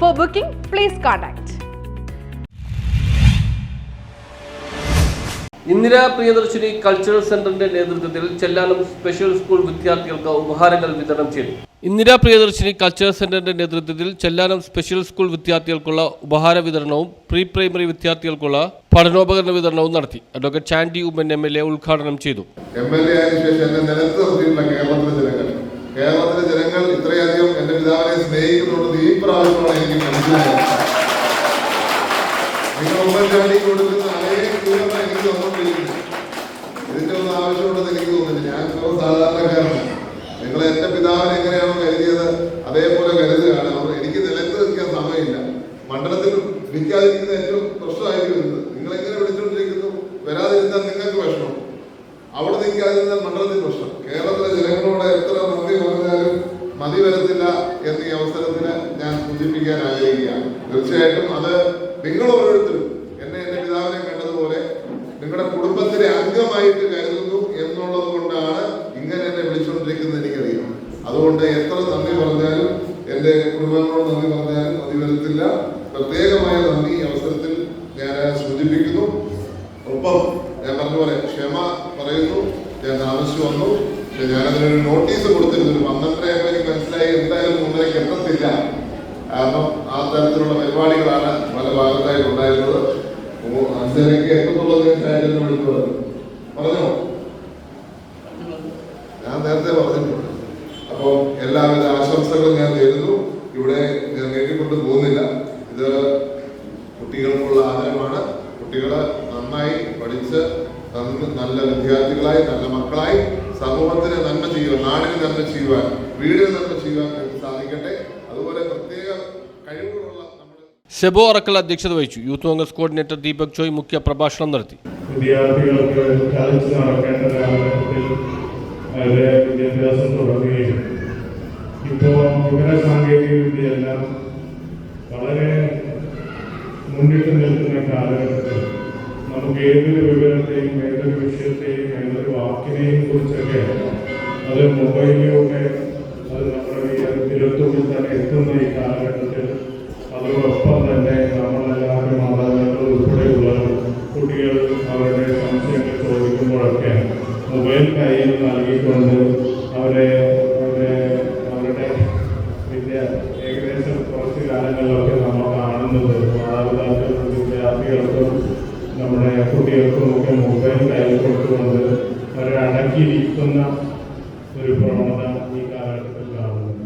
For booking please contact Indira Priyadarshini cultural സെന്ററിന്റെ നേതൃത്വത്തിൽ Chellanam special school വിദ്യാർത്ഥികൾക്ക് ഉപഹാരങ്ങൾ വിതരണം ചെയ്തു. ഇന്ദിരാ പ്രിയദർശിനി കൾച്ചറൽ സെന്ററിന്റെ നേതൃത്വത്തിൽ ചെല്ലാനം സ്പെഷ്യൽ സ്കൂൾ വിദ്യാർത്ഥികൾക്കുള്ള ഉപഹാര വിതരണവും പ്രീ പ്രൈമറി വിദ്യാർത്ഥികൾക്കുള്ള പഠനോപകരണ വിതരണവും നടത്തി. Advocate Chandy Oommen M L A ഉദ്ഘാടനം ചെയ്തു. എം എൽ എ ആയതിനു ശേഷം എന്നെ നിലത്ത് നിർത്തിയിട്ടുള്ള ജനങ്ങൾ പിതാവിനെ സ്നേഹിക്കുന്നുണ്ടെന്ന് ഈ പ്രാവശ്യമാണ് എനിക്ക് മനസ്സിലായത് നിങ്ങൾ ഉമ്മൻചാണ്ടി കൊടുക്കുന്ന അതേ ദൂരം എനിക്ക് തന്നുകൊണ്ടിരിക്കുന്നു ഇതിന്റെ ഒന്നും ആവശ്യമുണ്ടെന്ന് എനിക്ക് തോന്നുന്നില്ല. ഞാൻ ഒരു സാധാരണക്കാരനാണ്. നിങ്ങൾ എന്റെ പിതാവിനെ എങ്ങനെയാണോ കരുതിയത് അതേപോലെ കരുതുകയാണ്. അവർ എനിക്ക് നിലത്ത് നിൽക്കാൻ സമയമില്ല. മണ്ഡലത്തിൽ വിൽക്കാതിരിക്കുന്ന ഏറ്റവും പ്രശ്നമായിരിക്കും ഇത് നിങ്ങൾ എങ്ങനെ വിളിച്ചുകൊണ്ടിരിക്കുന്നു വരാതിരുന്നാൽ നിങ്ങൾക്ക് വിഷമം അവിടെ നിൽക്കാതിരുന്നാൽ മണ്ഡലത്തിൽ പ്രശ്നം കേരളത്തിലെ ജനങ്ങളോട് എത്ര നന്ദി പറഞ്ഞാലും വരത്തില്ല എന്ന ഈ അവസരത്തിന് ഞാൻ സൂചിപ്പിക്കാൻ ആഗ്രഹിക്കുകയാണ്. തീർച്ചയായിട്ടും അത് നിങ്ങൾ ഓരോരുത്തരും എന്നെ എന്റെ പിതാവിനെ കണ്ടതുപോലെ നിങ്ങളുടെ കുടുംബത്തിലെ അംഗമായിട്ട് കരുതുന്നു എന്നുള്ളത് കൊണ്ടാണ് ഇങ്ങനെ എന്നെ വിളിച്ചുകൊണ്ടിരിക്കുന്നത് എനിക്കറിയാം. അതുകൊണ്ട് എത്ര നന്ദി പറഞ്ഞാലും എന്റെ കുടുംബങ്ങളോട് നന്ദി പറഞ്ഞാലും മതി വരത്തില്ല. പ്രത്യേകമായ നന്ദി ഈ അവസരത്തിൽ ഞാൻ സൂചിപ്പിക്കുന്നു. ഒപ്പം ഞാൻ പറഞ്ഞ ക്ഷമ പറയുന്നു. ഞാൻ താമസിച്ചു വന്നു. ഞാനതിനൊരു നോട്ടീസ് കൊടുത്തിരുന്നു. ഒരു പന്ത്രണ്ടര എം മൂന്നരയ്ക്ക് കാരണം ആ തരത്തിലുള്ള പരിപാടികളാണ് പല ഭാഗത്തായി ഉണ്ടായിരുന്നത്. അഞ്ചരയ്ക്ക് എത്തുന്നുള്ളത് ഞാൻ വിളിക്കുന്നത് പറഞ്ഞോ? ഞാൻ നേരത്തെ പറഞ്ഞിട്ടുണ്ട്. അപ്പോൾ എല്ലാവിധ ആശംസകളും ഞാൻ നേരുന്നു. ഇവിടെ ഞാൻ നേടിക്കൊണ്ട് പോകുന്നില്ല. ഇത് കുട്ടികൾക്കുള്ള ആഗ്രഹമാണ് കുട്ടികൾ നന്നായി പഠിച്ച് നല്ല വിദ്യാർത്ഥികളായി നല്ല മക്കളായി സമൂഹത്തിന് നന്മ ചെയ്യുവാൻ നാടിന് നന്മ ചെയ്യുവാൻ വീടിന് നന്മ ചെയ്യുവാൻ സാധിക്കട്ടെ. അതുപോലെ പ്രത്യേക കഴിവുകളുള്ള ഷെബോ അറക്കൽ അധ്യക്ഷത വഹിച്ചു. യൂത്ത് കോൺഗ്രസ് കോർഡിനേറ്റർ ദീപക് ചോയ് മുഖ്യ പ്രഭാഷണം നടത്തി. വിദ്യാർത്ഥികൾക്ക് നടക്കേണ്ട കാലഘട്ടത്തിൽ വിദ്യാഭ്യാസം തുടങ്ങുകയും ഇപ്പോൾ വിവര സാങ്കേതിക വിദ്യയെല്ലാം വളരെ മുന്നിട്ട് നിൽക്കുന്ന കാലഘട്ടത്തിൽ നമുക്ക് ഏതൊരു വിവരത്തെയും ഏതൊരു വിഷയത്തെയും ഏതൊരു വാക്കിനെയും കുറിച്ചൊക്കെ അത് മൊബൈലിലൊക്കെ അത് നമ്മുടെ ഈ വിരൽത്തുമ്പിൽ തന്നെ എത്തുന്ന ഈ കാലഘട്ടത്തിൽ അതോടൊപ്പം തന്നെ നമ്മളെല്ലാവരും മാതാപിതാക്കൾ ഉൾപ്പെടെയുള്ള കുട്ടികൾ അവരുടെ സംശയങ്ങൾ ചോദിക്കുമ്പോഴൊക്കെ മൊബൈൽ കയ്യിൽ നൽകിക്കൊണ്ട് അവരെ അവരെ അവരുടെ വിദ്യ ഏകദേശം കുറച്ച് കാലങ്ങളിലൊക്കെ നമ്മൾ കാണുന്നത് മാതാപിതാക്കൾക്കും വിദ്യാർത്ഥികൾക്കും നമ്മുടെ കുട്ടികൾക്കും ഒക്കെ മൊബൈൽ കയ്യിൽ കൊടുത്തുകൊണ്ട് അവരെ അടക്കിയിരിക്കുന്ന ഒരു പ്രവണത ഈ കാലഘട്ടത്തിൽ കാണുന്നുണ്ട്.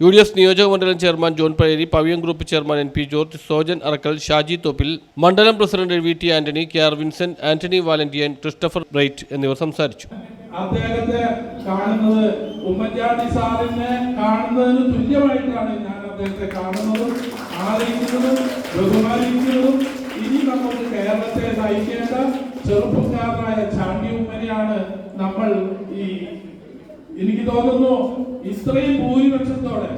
യു ഡി എഫ് നിയോജക മണ്ഡലം chairman John Pazhery Paviyam group chairman N P George Sojan Arakkal Shaji Thoppil മണ്ഡലം president V T Antony K R Vincent Antony Valentine Christopher Bright എന്നിവർ സംസാരിച്ചു. അദ്ദേഹത്തെ കാണുന്നത് ഉമ്മൻചാണ്ടി സാറിനെ കാണുന്നതിന് തുല്യമായിട്ടാണ് ഞാൻ അദ്ദേഹത്തെ കാണുന്നതും ആദരിക്കുന്നതും ബഹുമാനിക്കുന്നതും ഇനി നമുക്ക് കേരളത്തെ നയിക്കേണ്ട ചെറുപ്പക്കാരനായ ചാണ്ടി ഉമ്മനെയാണ് നമ്മൾ ഈ എനിക്ക് തോന്നുന്നു ഇത്രയും ഭൂരിപക്ഷത്തോടെ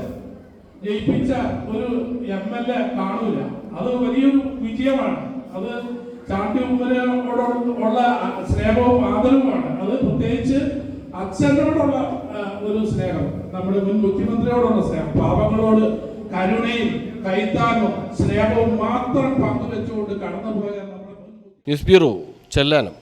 ജയിപ്പിച്ച ഒരു എം എൽ എ കാണൂല. അത് വലിയൊരു വിജയമാണ്. അത് ചാണ്ടി ഉമ്മനോട് ഉള്ള സ്നേഹവും ആദരവുമാണ്. അത് പ്രത്യേകിച്ച് അച്ഛനോടുള്ള ഒരു സ്നേഹം നമ്മുടെ മുൻ മുഖ്യമന്ത്രിയോടുള്ള സ്നേഹം പാപങ്ങളോട് കരുണയും കൈത്താനും സ്നേഹവും മാത്രം പങ്കുവെച്ചുകൊണ്ട് കടന്നുപോയ ന്യൂസ് ബ്യൂറോ ചെല്ലാനം.